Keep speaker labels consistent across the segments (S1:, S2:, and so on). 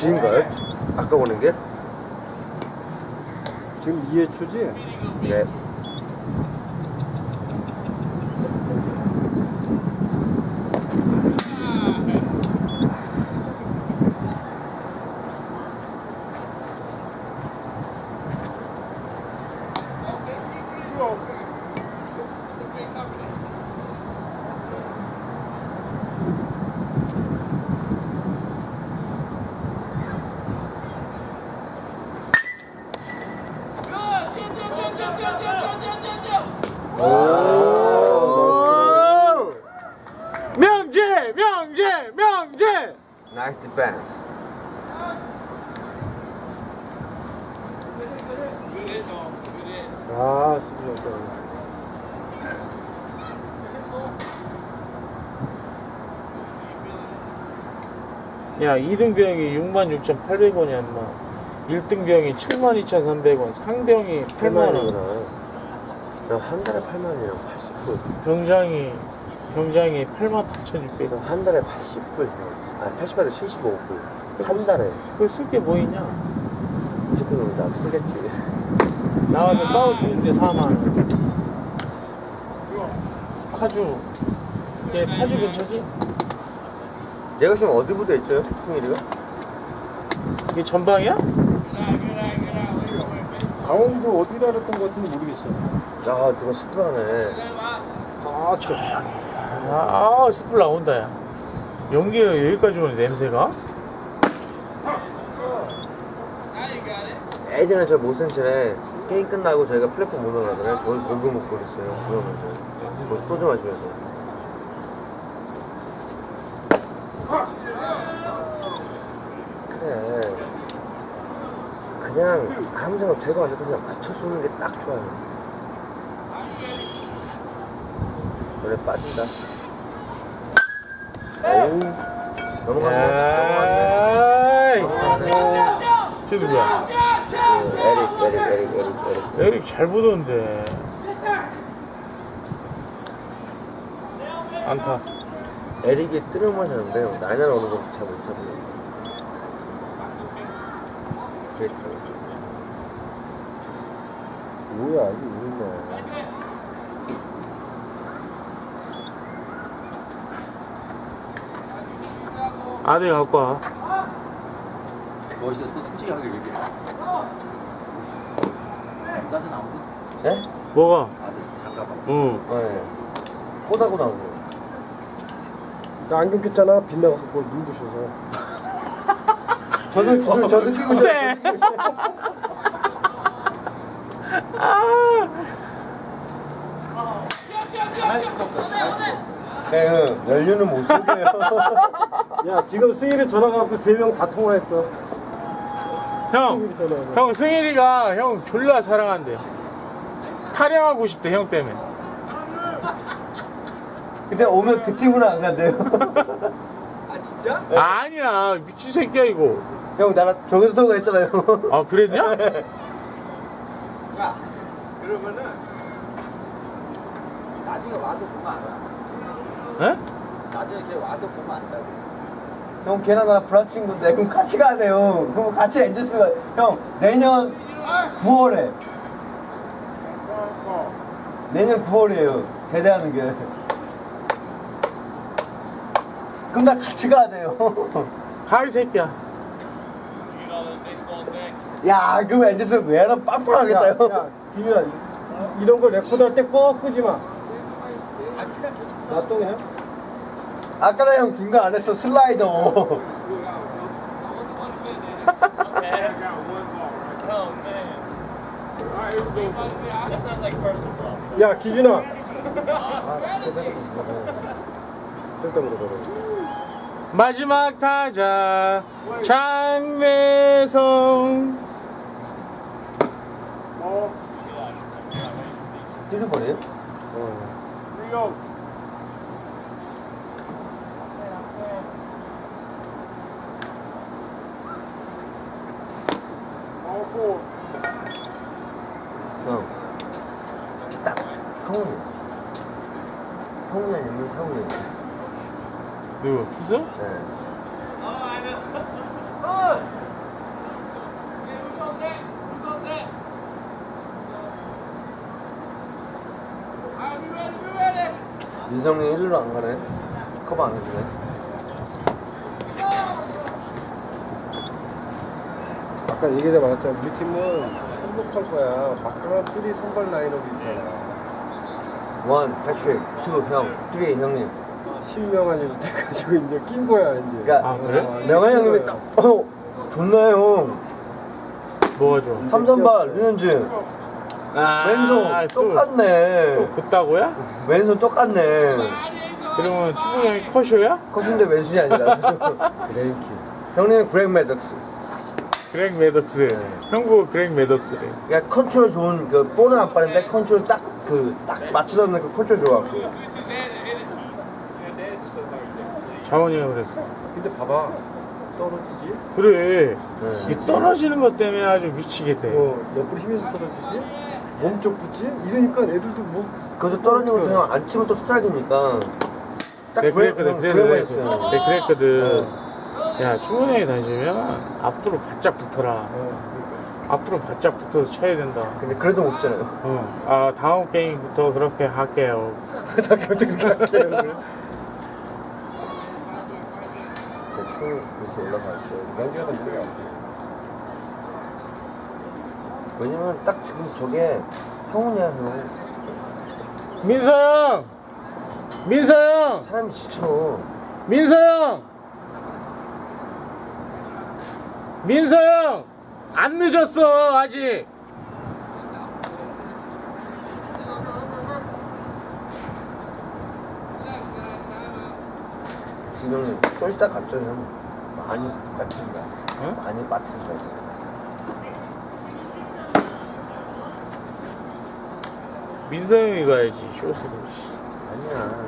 S1: 지인가요? 아까 보는 게?
S2: 지금 2회 초지?
S1: 네.
S2: 오!
S3: 명재! 명재! 명재!
S1: 나이스 디펜스.
S2: 없다.
S3: 야 2등 병이 66,800원이야 인마 1등 병이 72,300원 상병이 8만원
S1: 8만원이구나. 한 달에 8만원이랑 80불.
S3: 병장이 병장이 88,600원
S1: 한 달에 80불. 아, 80불에 75불. 한 달에.
S3: 그걸 쓸 게 뭐 있냐
S1: 20불은 다 쓰겠지.
S3: 나와서 싸워주는데 4만원 파주 얘 파주 근처지?
S1: 얘가 지금 어디 부대 있죠? 승일이가?
S3: 이게 전방이야?
S2: 강원도 어디다 그랬던 것 같은데 모르겠어.
S1: 야, 누가 스프하네.
S2: 아, 저.
S3: 아, 아 숯불 나온다 야 연기가 여기까지 오네 냄새가
S1: 예전에 저 모센천에 게임 끝나고 저희가 플랫폼 못 올라가잖아요. 저희 공동 먹고 있어요. 그러면서. 거기 소주 마시면서. 그래. 그냥 아무 생각 제거 안 해도 그냥 맞춰주는 게 딱 좋아요. 원래 빠진다. 어우. 넘어갔네. 넘어갔네.
S3: 쟤 누구야?
S1: 그 에릭, 에릭, 에릭, 에릭, 에릭.
S3: 잘 보던데? 안타.
S1: 에릭이 뜨는 맛이 나는데 나이날 오는 건잘못 잡는 그래
S2: 뭐야, 이게 뭐냐.
S3: 아들 갖고 와.
S4: 멋있었어? 솔직하게 얘기해 짜증 나오고
S1: 네?
S3: 뭐가?
S4: 아들 잠깐만
S3: 응
S1: 네. 호다고 나오는
S2: 거나 안경 꼈잖아. 빛나갖고 눈 부셔서.
S1: 저도 지금 저도 찍고 있어요
S3: 쎄. 아
S1: 네, 연료는 못 쓰게요
S2: 야, 지금 승일이 전화가고 세 명 다 통화했어.
S3: 형. 형 승일이가 형 졸라 사랑한대. 타령하고 싶대 형 때문에.
S1: 근데 오면 그 팀은 안 간대요
S4: 아 진짜?
S3: 아니야 미친 새끼야 이거.
S1: 형 나랑 저기서 통화 했잖아요
S3: 아 그랬냐?
S4: 야 그러면은 나중에 와서 보면 알아
S3: 에?
S4: 나중에 걔 와서 보면 안다고
S1: 형 걔랑 나랑 브라 친구인데 그럼 같이 가야 돼요 그럼 같이 엔젤스가 형 내년 9월에 내년 9월이에요 제대하는 게 그럼 나 같이 가야 돼요
S3: 가이 새끼야.
S1: 야 그럼 엔젤스 왜 하나 빵빵하겠다
S2: 야,
S1: 형
S2: 야, 김이야. 이런 거 레코드 할 때 꼭 끄지 마.
S4: 아그
S2: 놔둬 그냥.
S1: 아까 나형 중간 안 했어 슬라이더
S2: 야, 기준아.
S3: 마지막 타자 장내성.
S1: 찔러버려요?
S2: 어.
S1: 형딱 성훈이 성훈이 아니면 상훈이
S3: 누구? 투수?
S1: 네. 민성이 일로 안 가네. 커버 안 해주네.
S2: 아까 얘기하자 말았잖아. 우리 팀은 행복할 거야. 막강한 뚜리 선발 라인업이 있잖아.
S1: 원, 패트릭, 투, 형, 쓰리, 형님.
S2: 10명한이 돼가지고 이제 낀 거야, 이제.
S1: 그러니까
S3: 아, 그래?
S2: 어,
S1: 명환
S2: 낀
S1: 형님이. 딱, 어, 좋나요?
S3: 뭐가 좋아?
S1: 삼선발, 류현진.
S3: 아,
S1: 왼손,
S3: 또,
S1: 똑같네.
S3: 또 그따고야?
S1: 왼손 똑같네.
S3: 그러면 충분히 형이 커쇼야?
S1: 컷인데 왼손이 아니라. 그레이키. 형님은 그렉 매덕스.
S3: 그렉 매덕스. 형부 그렉 매덕스래.
S1: 그러니까 컨트롤 좋은, 그, 볼은 안 빠른데 컨트롤 딱, 그, 딱 맞춰 잡는 그 컨트롤 좋아갖고.
S3: 자원이가 그랬어.
S2: 근데 봐봐. 떨어지지?
S3: 그래.
S1: 네.
S3: 이 떨어지는 것 때문에 아주 미치겠대.
S2: 어, 옆으로 힘에서 떨어지지? 몸쪽 붙지? 이러니까 애들도 뭐.
S1: 떨어지는 것도 형안 치면 또 스트라이크니까. 딱
S3: 네, 그랬거든.
S1: 형
S3: 그래서 그랬어. 네, 그랬거든. 야, 형이 다니면 앞으로 바짝 붙어라.
S2: 어,
S3: 앞으로 바짝 붙어서 쳐야 된다.
S1: 근데 그래도 못 치잖아요.
S3: 어. 아, 다음 게임부터 그렇게 할게요.
S2: 나 결정 그렇게 할게요.
S1: 제 팀, 그래서 올라갔어요.
S2: 연기가 없지.
S1: 왜냐면 딱 지금 저게 형이야, 형.
S3: 민서 형! 민서 형!
S1: 사람이 지쳐.
S3: 민서 형! 민서 형! 안 늦었어, 아직!
S1: 지금 솔시다 갔죠, 형. 많이 빠뜨린다.
S3: 응?
S1: 많이 빠뜨린다.
S3: 민서 형이 가야지, 쇼스를.
S1: 아니야.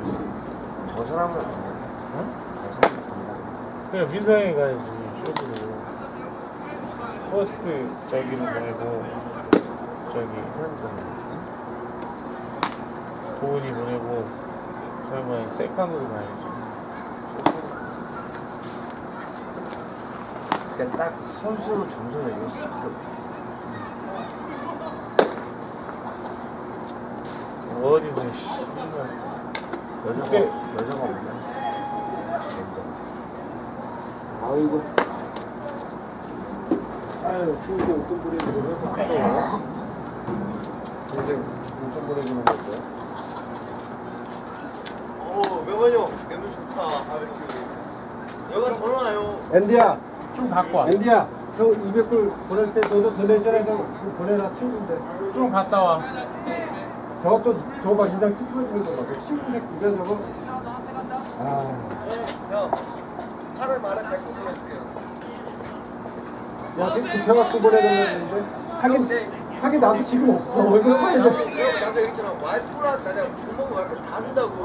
S1: 저 사람은 아니야.
S3: 응?
S1: 저 사람은 아니야.
S3: 그냥 민서 형이 가야지. 퍼스트 저기로 보내고, 저기,
S1: 그러니까.
S3: 도훈이 보내고, 설마 세컨드로 가야지.
S1: 그러니까 딱 선수 점수 내기가 쉽고.
S3: 어디서, 씨.
S1: 여자가, 여자가 없네.
S2: 아이고. 아유, 승기 용돈 보내주고 왜 바꿔?
S1: 인생 용돈 보내주는 거 어때요?
S4: 오, 명환이 형, 매물 좋다. 아, 이렇게. 여가 더 나아요.
S2: 앤디야,
S3: 좀 갖고 와.
S2: 앤디야. 형 200불 보낼 때 너도 도내셔라 해서 그 보내라 친구인데.
S3: 좀 갔다 와.
S2: 저것도 저거 봐 인상 찌푸려지는 거 봐. 그 친구 새끼가 저거. 아,
S4: 형, 8월 말에 100불 보내줄게요.
S2: 야 지금 급해갖고 보내려는데 하긴 하긴 나도 지금 없어. 얼굴 봐야
S4: 나도,
S2: 돼.
S4: 형, 나도 얘기했잖아. 와이프랑 자냐, 돈 먹고 와이프 다 준다고.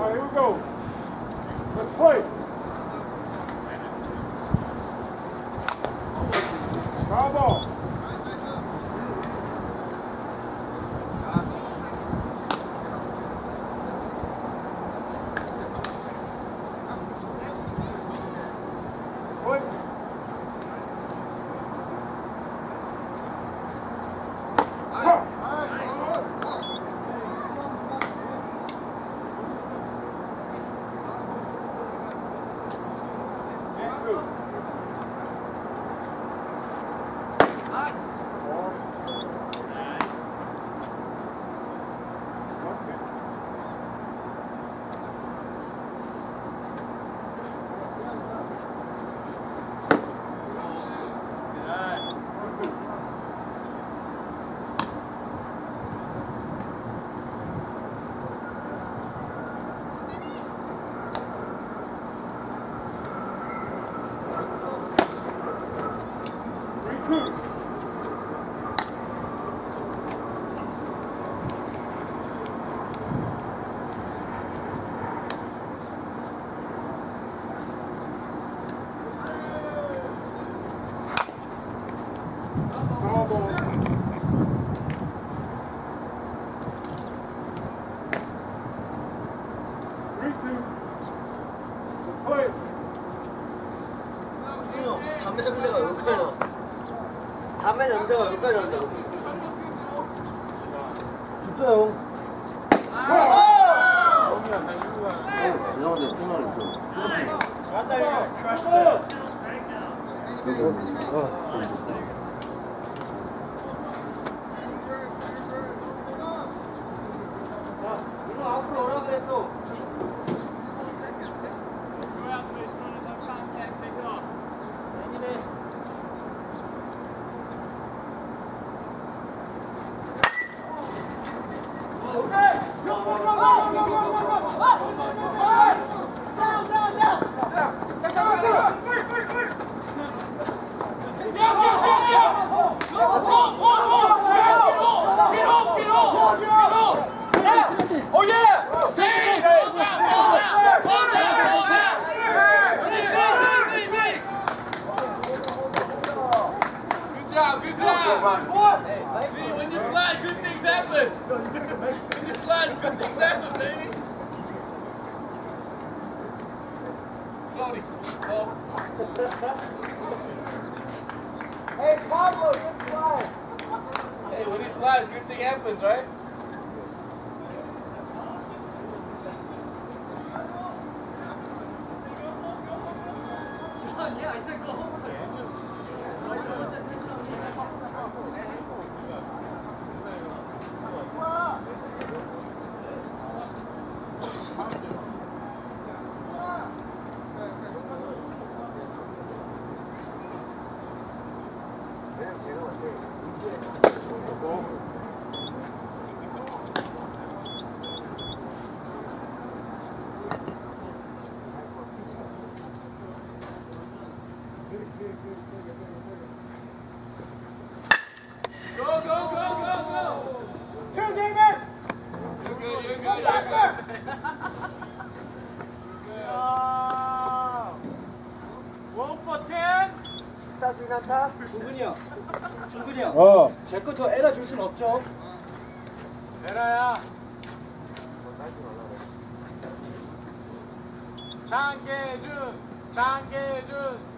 S4: 형, 담배 냄새가 여기까지 나.
S1: 담배 냄새가 여기까지 난다고.
S5: 진짜 형.
S1: 죄송한데 죄송한데 저.
S4: Good job, good job. See, when you slide, good things happen. When you slide, good things happen, baby. Cody, oh.
S2: Hey, Pablo, good slide.
S4: Hey, when he slides, good thing happens, right? Go, go, go, go, go.
S2: Two,
S5: 중근이 형. 중근이 형.
S2: 어.
S5: 제 거 저 에라 줄 순 없죠.
S3: 에라야. 장계준, 장계준.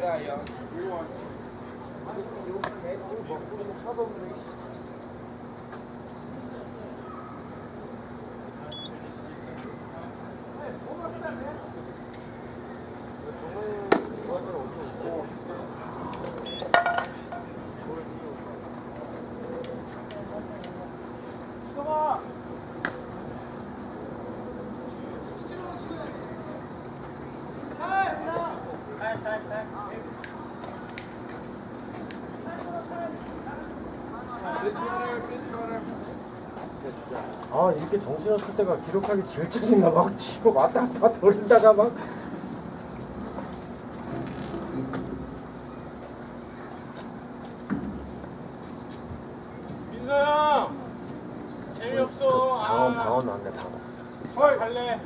S4: 비뼈
S2: 아, 이렇게 정신없을 때가 기록하기 제일 짜증나. 막 치고 왔다 갔다 돌다가 막.
S3: 민서 형. 재미없어. 아,
S2: 방언 나왔네, 방언.
S3: 헐 갈래.